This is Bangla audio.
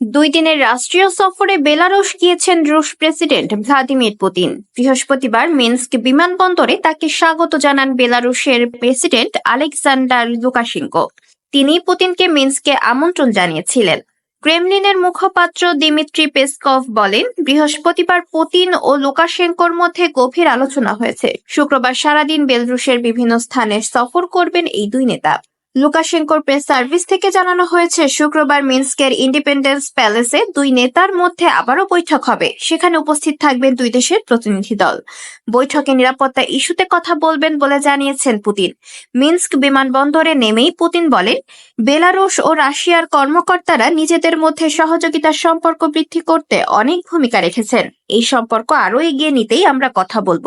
দুই দিনের রাষ্ট্রীয় সফরে বেলারুশ গিয়েছেন রুশ প্রেসিডেন্ট ভ্লাদিমির পুতিন। বৃহস্পতিবার মিন্স্ক বিমানবন্দরে তাকে স্বাগত জানান বেলারুশের প্রেসিডেন্ট আলেকজান্ডার লুকাশেঙ্কো। তিনি পুতিনকে মিন্সকে আমন্ত্রণ জানিয়েছিলেন। ক্রেমলিনের মুখপাত্র দিমিত্রি পেসকভ বলেন, বৃহস্পতিবার পুতিন ও লুকাশেঙ্কোর মধ্যে গভীর আলোচনা হয়েছে। শুক্রবার সারাদিন বেলারুশের বিভিন্ন স্থানে সফর করবেন এই দুই নেতা। লুকাশেঙ্কোর প্রেস সার্ভিস থেকে জানানো হয়েছে, শুক্রবার মিন্স্কের ইন্ডিপেন্ডেন্স প্যালেসে দুই নেতার মধ্যে আবারও বৈঠক হবে। সেখানে উপস্থিত থাকবেন দুই দেশের প্রতিনিধি দল। বৈঠকে নিরাপত্তা ইস্যুতে কথা বলবেন বলে জানিয়েছেন পুতিন। মিন্স্ক বিমানবন্দরে নেমেই পুতিন বলেন, বেলারুশ ও রাশিয়ার কর্মকর্তারা নিজেদের মধ্যে সহযোগিতার সম্পর্ক বৃদ্ধি করতে অনেক ভূমিকা রেখেছেন। এই সম্পর্ক আরও এগিয়ে নিতেই আমরা কথা বলব।